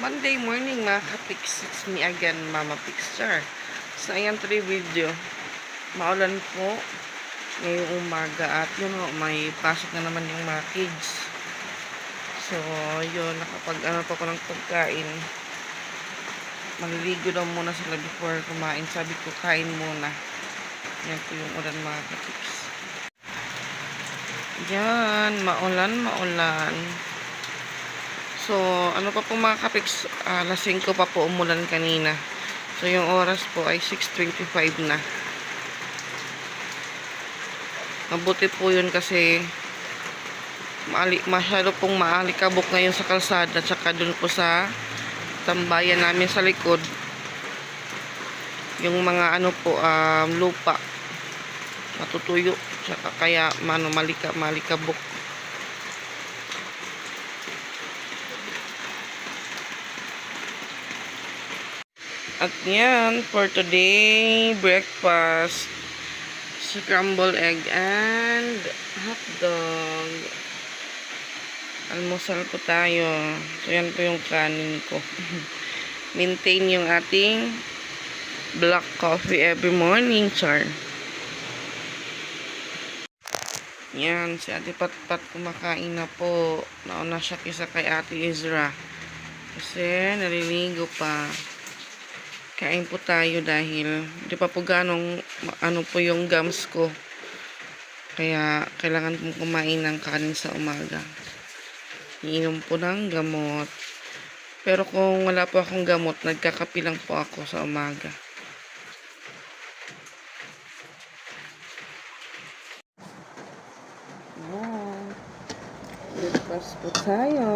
Monday morning mga kapiks. It's me again, Mama Pixar. So, ayan today video. Maulan po ngayong umaga at yun o, may pasok na naman yung mga kids. So, yun, nakapag ano pa ko ng pagkain. Maliligo daw muna sila before kumain. Sabi ko, kain muna. Yan po yung ulan mga kapiks. Yan, maulan, maulan. So, ano pa po mga kapiks, uh, alas 5 pa po umulan kanina. So, yung oras po ay 6.25 na. Mabuti po yun kasi maali, masyado pong maalikabok ngayon sa kalsada tsaka dun po sa tambayan namin sa likod. Yung mga ano po, um, lupa matutuyo tsaka kaya mano malika malikabok At yan, for today, breakfast, scrambled egg and hot dog. Almusal po tayo. So, yan po yung kanin ko. Maintain yung ating black coffee every morning, char. Yan, si Ate Patpat kumakain na po. Nauna siya kisa kay Ate Ezra. Kasi naliligo pa kain po tayo dahil di pa po ganong ano po yung gums ko kaya kailangan po kumain ng kanin sa umaga iinom po ng gamot pero kung wala po akong gamot nagkakapi lang po ako sa umaga. Breakfast po tayo.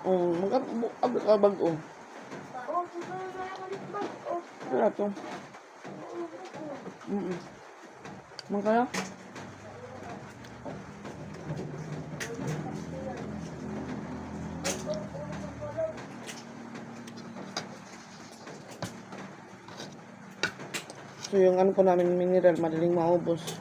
Oh, mag-abot ka bag-o. Wala to. Mm -mm. Man kaya? So yung ano po namin mineral, madaling maubos.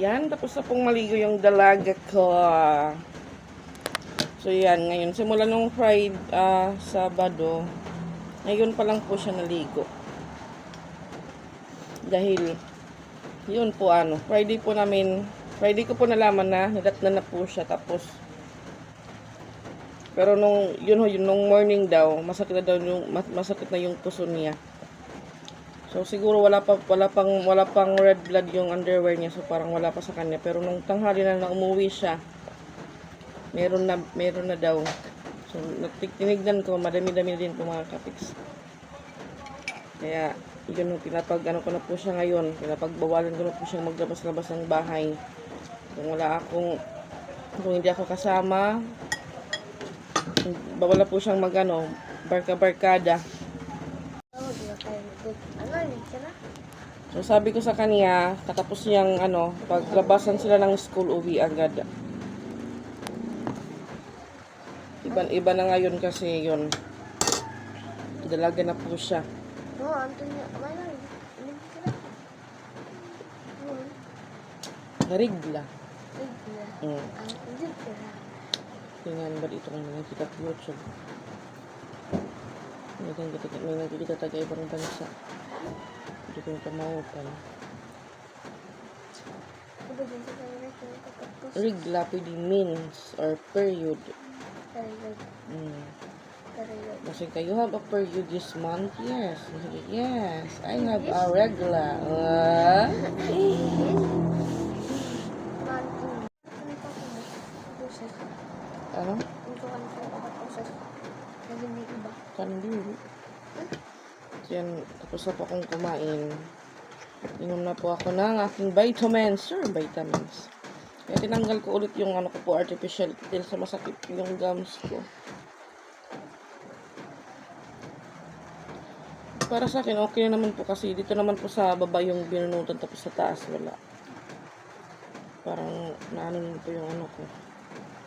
Yan, tapos na pong maligo yung dalaga ko. So, yan. Ngayon, simula nung Friday, ah, Sabado, ngayon pa lang po siya naligo. Dahil, yun po ano, Friday po namin, Friday ko po nalaman na, nilatnan na po siya. Tapos, pero nung, yun ho, yun, nung morning daw, masakit na daw yung, mas- masakit na yung puso niya. So siguro wala pa wala pang wala pang red blood yung underwear niya so parang wala pa sa kanya pero nung tanghali na na umuwi siya meron na meron na daw. So tinignan ko madami-dami din po mga kapiks. Kaya yun yung pinapag ano ko na po siya ngayon, pinapagbawalan ko na po siyang maglabas-labas ng bahay. Kung wala akong kung hindi ako kasama bawala po siyang magano barka-barkada. So sabi ko sa kanya, katapos niyang ano, paglabasan sila ng school, uwi agad. Iban-iba na ngayon kasi yun. Dalaga na po siya. Oo, oh, Antonio, Narigla. Narigla. Mm. Ah, Tingnan ba dito kung nakikita sa YouTube? May nakikita tayo ibang bansa. Hindi ko kung kapagpus? Regla pwede means or period. Period. Mm. Period. Kasi you have a period this month? Yes. Yes. I have a regla. Ah? Monthly. Ano pa ko na? Puses. ano? Ito ka na sa dapat puses. Na hindi iba. Kandili. Po akong kumain. Inom na po ako ng aking vitamins. Sure, vitamins. Kaya tinanggal ko ulit yung ano ko po, artificial dahil sa masakit yung gums ko. Para sa akin, okay na naman po kasi dito naman po sa baba yung binunutan tapos sa taas wala. Parang naano po yung ano ko.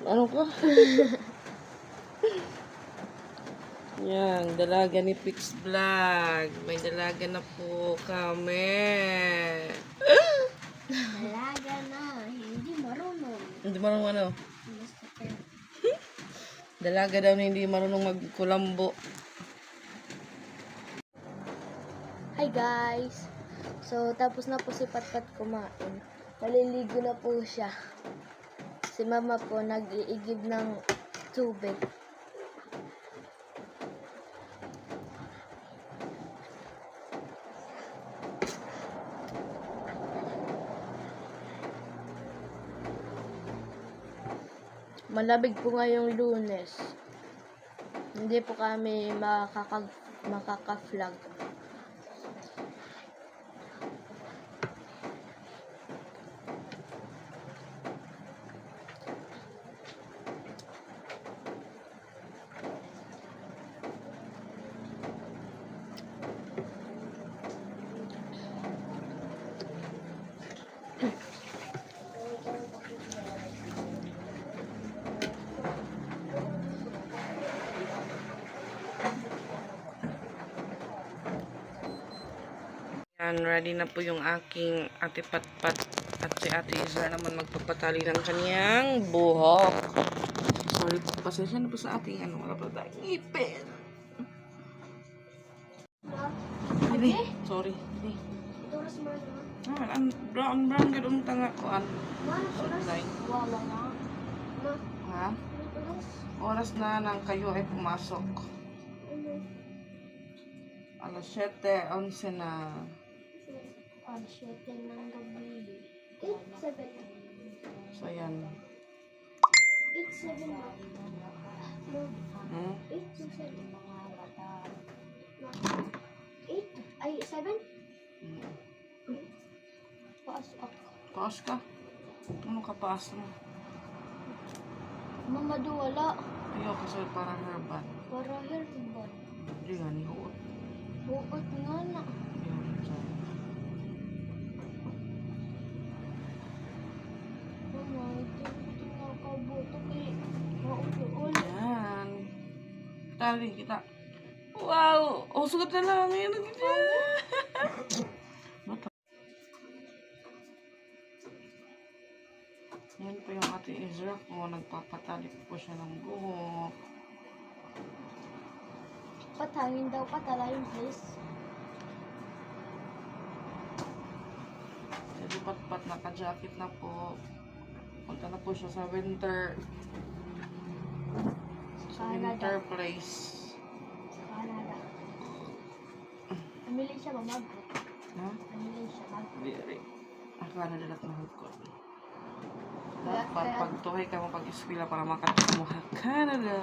Ano ko? Yan, dalaga ni Pix Vlog. May dalaga na po kami. Malaga na. Hindi marunong. Hindi marunong ano? Dalaga daw na hindi marunong magkulambo. Hi guys! So, tapos na po si Patpat kumain. Maliligo na po siya. Si mama po nag-iigib ng tubig. Malabig po ngayong lunes. Hindi po kami makaka makaka-vlog. Yan, ready na po yung aking ate Patpat at si ate Isra naman magpapatali ng kaniyang buhok. Sorry po, pasensya na po sa ating ano, wala pa tayong ngipin. Sorry. Na. Ah, ang brown brown ganoon tanga ko an. Oras. Sorry. Wala na. Ma, Ha? oras. Oras na nang kayo ay pumasok. Ano? Alas 7, 11 na. 7 ng gabi. 8, 7. So, yan. 8, 7 na. Ma, Hmm? 8 to 7. Ma, 8? Ay, 7? Hmm. Paas up. Paas ka? Ano ka paas mo? Mama, do wala. Ayaw kasi parang herbal. Para herbal. Hindi nga, ni huot. Buot nga na. Yun, so. Yan. Tali kita. Wow! Oh, sugat na lang. Yan, Bata. Yan po yung ate Ezra ko. Nagpapatali po siya ng buhok. Patangin daw patalayin please. Kasi pat-pat naka-jacket na po. Punta na po siya sa winter. Sa winter Canada. place. Sa Canada. Namili siya mamag. Ha? Namili siya mag. Very. Akala nila na ko. Kaya- Dapat pagtuhay ka mo pag-eskwela para makatumuha Canada.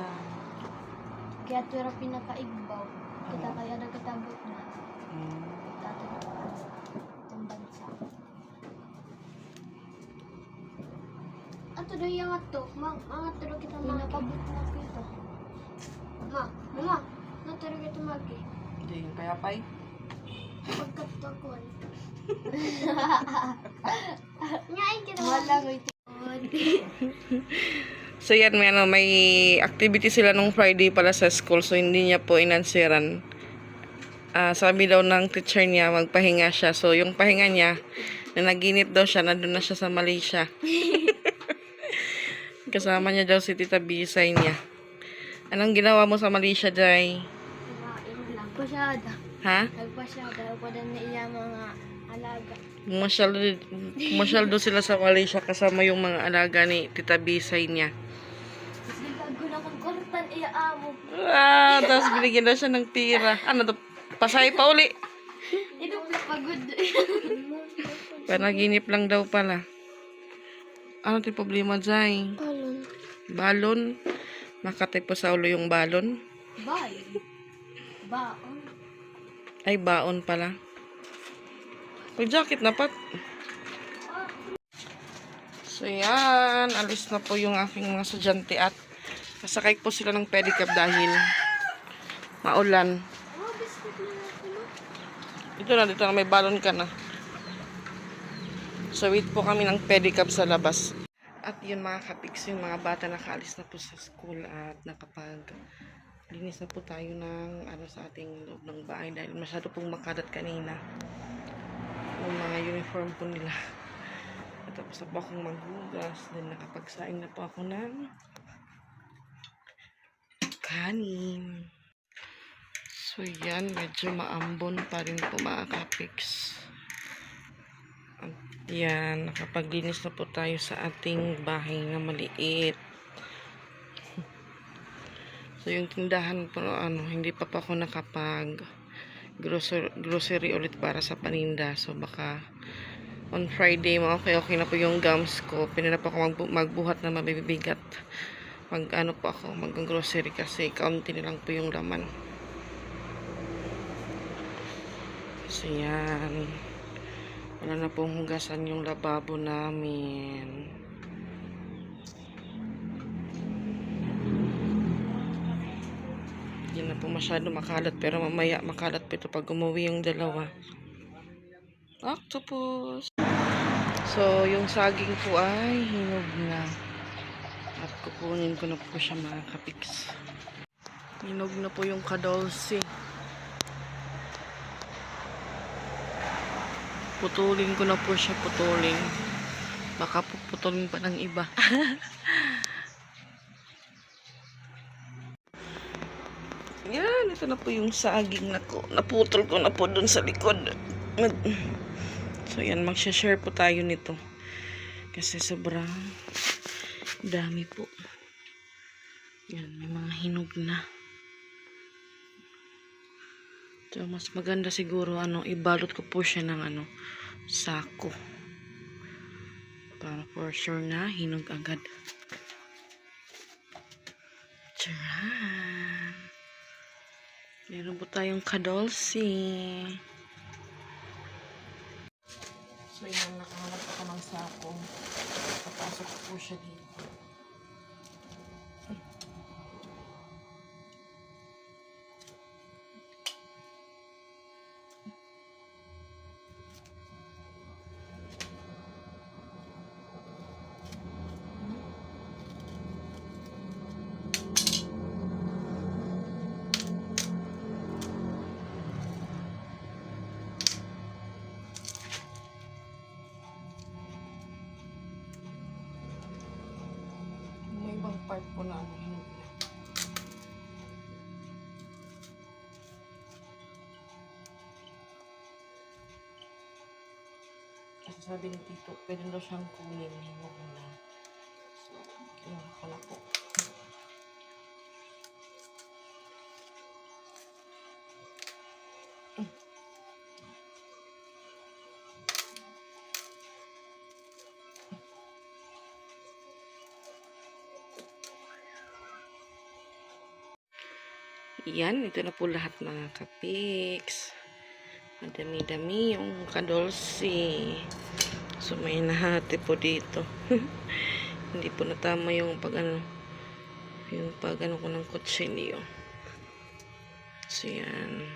Kaya tura pinakaigbaw. Kita kaya nagkatabot na. Hmm. Daw yung ato. Ma, mga turo kita mga. Pinakabot na kita. Ma, mama. Naturo kita magi. Hindi, kaya pa'y. Pagkatakuan. Ngayon kita Wala ko ito. So yan, may, ano, may activity sila nung Friday pala sa school so hindi niya po inansiran. Ah, sabi daw ng teacher niya magpahinga siya. So yung pahinga niya, Nanaginip daw siya, nandun na siya sa Malaysia. Kasama niya daw si Tita Bisay niya. Anong ginawa mo sa Malaysia, Jai? Kumain lang. Pasyada. Ha? Nagpasyada. Wala na iya mga alaga. Masyal, masyal daw sila sa Malaysia kasama yung mga alaga ni Tita Bisay niya. Nagbago na kong kortan iya amo. Ah, tapos binigyan daw siya ng tira. Ano to? Pasay pa uli. Ito pagod. Panaginip lang daw pala. Ano ti problema, Jai? Alon. Balon? Makatay po sa ulo yung balon? Bye. Baon. Ay, baon pala. May jacket na pat. So, yan. Alis na po yung aking mga sudyante at kasakay po sila ng pedicab dahil maulan. Dito na, dito na. May balon ka na. So, wait po kami ng pedicab sa labas. At yun mga kapiks, yung mga bata nakaalis na po sa school at nakapag linis na po tayo ng ano sa ating loob ng bahay dahil masyado pong makadat kanina yung mga uniform po nila. At tapos na po akong maghugas. Then nakapagsaing na po ako ng kanin. So yan, medyo maambon pa rin po mga kapiks. Yan, nakapaglinis na po tayo sa ating bahay na maliit. So yung tindahan po, ano, hindi pa pa ako nakapag grocery, ulit para sa paninda. So baka on Friday, mga okay, okay na po yung gums ko. Pinanap ako magbu- magbuhat na mabibigat. Mag ano po ako, mag grocery kasi kaunti na lang po yung laman. So yan. Wala na pong hugasan yung lababo namin. Hindi na po masyado makalat pero mamaya makalat pa ito pag umuwi yung dalawa. Octopus! So, yung saging po ay hinog na. At kukunin ko na po siya mga kapiks. Hinog na po yung kadolsi. Putulin ko na po siya, putulin. Baka puputulin pa ng iba. Yan, ito na po yung saging na ko. Naputol ko na po dun sa likod. Nag- So yan, magsha-share po tayo nito. Kasi sobrang dami po. Yan, may mga hinog na. So, mas maganda siguro, ano, ibalot ko po siya ng, ano, sako. Para for sure na, hinog agad. Charan! Meron po tayong kadolsi. So, yun, nakahanap ako ng sako. Papasok po siya dito. Part po na ano, na. Kasi sabi ni Tito, pwede daw siyang kunin, hinog na. So, kinuha ko na po. Yan, ito na po lahat mga kapiks. Madami-dami yung kadolsi. So, may nahati po dito. Hindi po natama yung pag ano, yung pag ano ko ng kutsilyo. So, yan.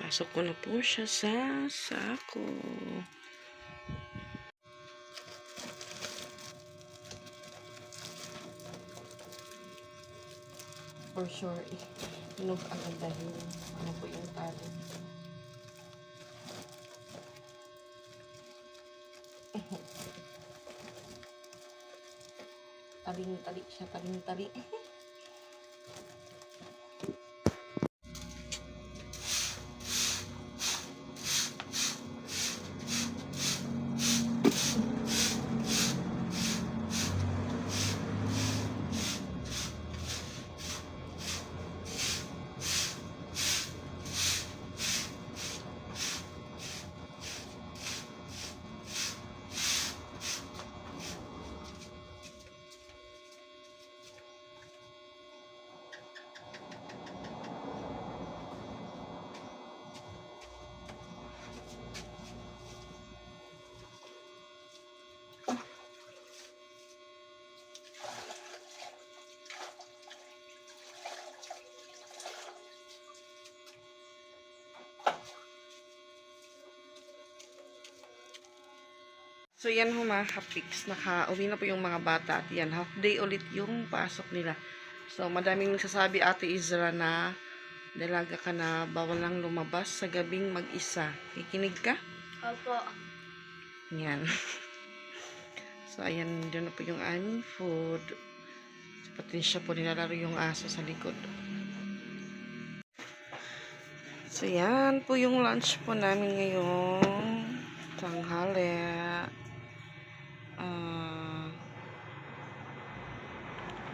Pasok ko na po siya sa sako. for sure, eh. hinog agad dahil ano po yung tali. taling-tali siya, taling-tali. So, yan ho mga kapiks. Naka-uwi na po yung mga bata. At yan, half day ulit yung pasok nila. So, madaming nagsasabi, Ate Izra, na dalaga ka na bawal lang lumabas sa gabing mag-isa. Kikinig ka? Opo. Yan. so, ayan, doon na po yung aming food. Pati siya po nilalaro yung aso sa likod. So, yan po yung lunch po namin ngayong tanghali. Ah,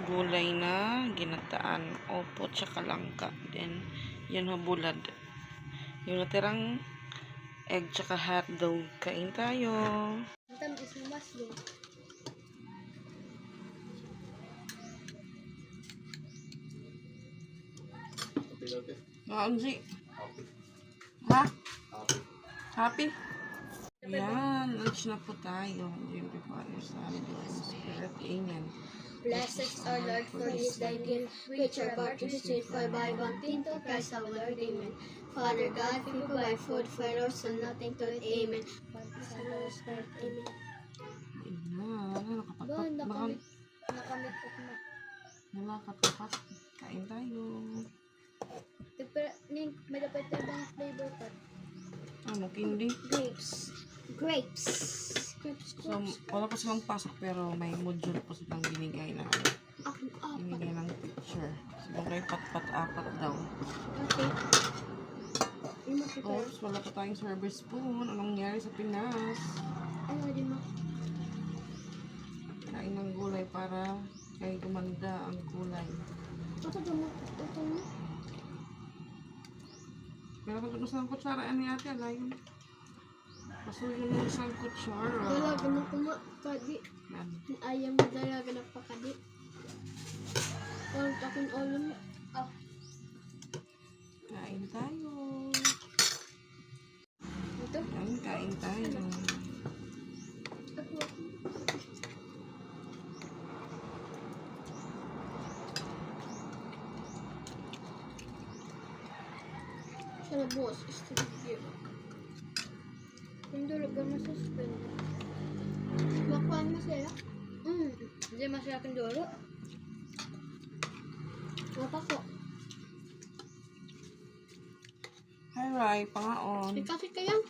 gulay na ginataan. Opo, tsaka langka. Then, yan mabulad. Yung natirang egg tsaka hotdog. Kain tayo. Maamsi. Ha? Happy? Yan, lunch na po tayo. The Father, Son, and Holy Spirit. Amen. Blessed are Lord, for He is thy gift, which are about to receive for by one thing to Christ our Lord. Amen. Father God, we provide food for our son, nothing to it. Amen. Amen. Nakapagpat. nakamit, nakamit ko na. Kain tayo. Pero, may dapat tayo bang flavor pa? Ano, candy? Grapes. Grapes. So, wala pa silang pasok pero may module po silang binigay na ano, binigay ng picture. So, kay pat-pat apat daw. okay. Oops, wala pa tayong server spoon. Anong nangyari sa Pinas? Ano din mo? Kain ng gulay para kay gumanda ang kulay. Ito din mo. Ito mo. Pero pag sa kutsara, ano yate, alayin. Pasuyo ng isang kutsara. Dalaga na kuma. Kadi. Yan. Ayaw mo dalaga na pakadi. Parang takon ulam. Ah. Kain tayo. Ito. Yan, kain tayo. Ako. Sa labos talaga masuspend. Makuha mo sila. Mm. Hindi masarap yung dulo. Mapasok. Haray, pangaon. Sikasik ka yan.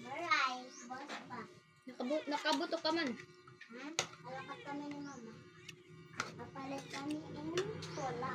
Maray, boss pa. Nakabu nakabuto ka man. Ha? Alakas kami ni mama. Papalit kami ng tola.